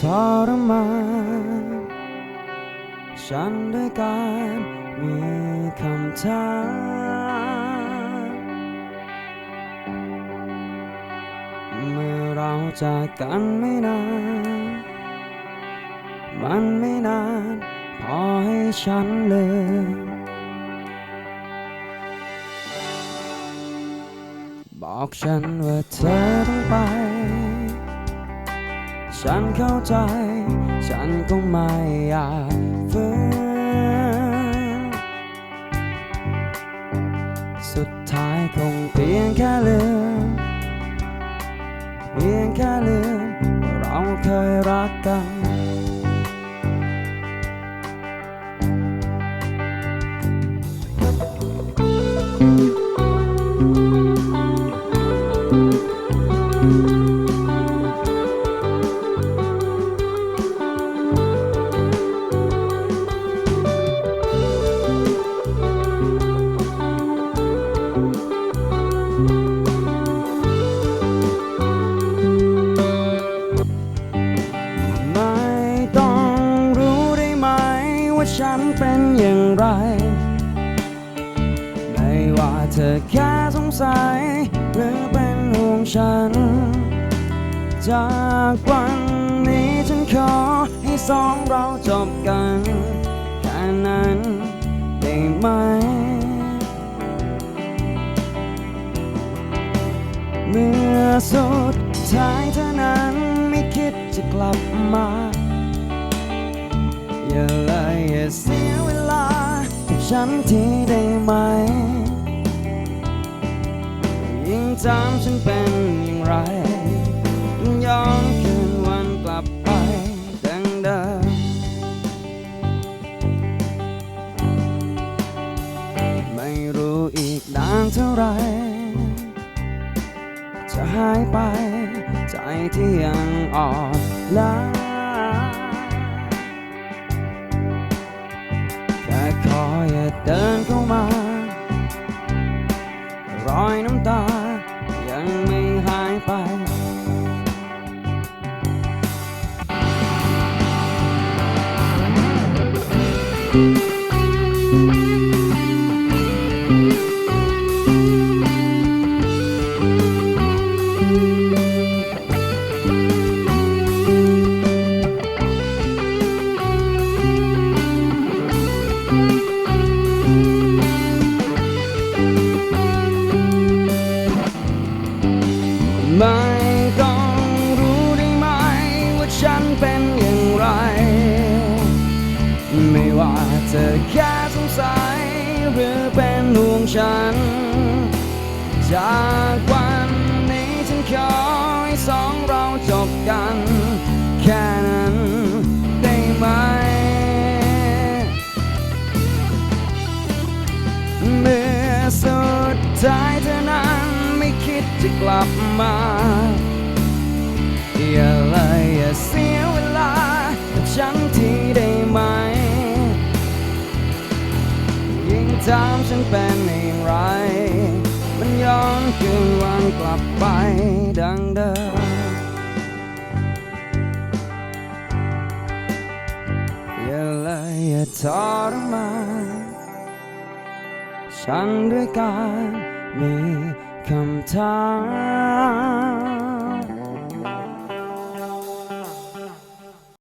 ทรมานฉันด้วยการมีคำถามเมื่อเราจากกันไม่นาน มันไม่นานพอให้ฉันลืมบอกฉันว่าเธอต้องไป ฉันเข้าใจ ฉันก็ไม่อยากฝืนสุดท้ายคงเพียงแค่ลืม เพียงแค่ลืมว่าเราเคยรักกัน เธอแค่สงสัย หรือเป็นห่วงฉัน จากวันนี้ฉันขอให้สองเราจบกัน แค่นั้นได้ไหม เมื่อสุดท้ายเธอนั้นไม่คิดจะกลับมา อย่าเลยอย่าเสียเวลากับฉันทีได้ไหม ยิ่งจำฉันเป็นอย่างไรยิ่งย้อนคืนวันกลับไปดังเดิมไม่รู้อีกนานเท่าไร จะหายไป ใจที่ยังอ่อนล้าแค่ขออย่าเดินเข้ามา รอยน้ำตา ไม่ เธอแค่สงสัยหรือเป็นห่วงฉัน จากวันนี้ฉันขอให้สองเราจบกัน แค่นั้นได้ไหม เมื่อสุดท้ายเธอนั้นไม่คิดจะกลับมาอย่าเลยอย่าเสีย ยิ่งทำฉันเป็นอย่างไร มันย้อนคืนวันกลับไปดังเดิมอย่าเลยอย่าทรมานฉันด้วยการมีคำถาม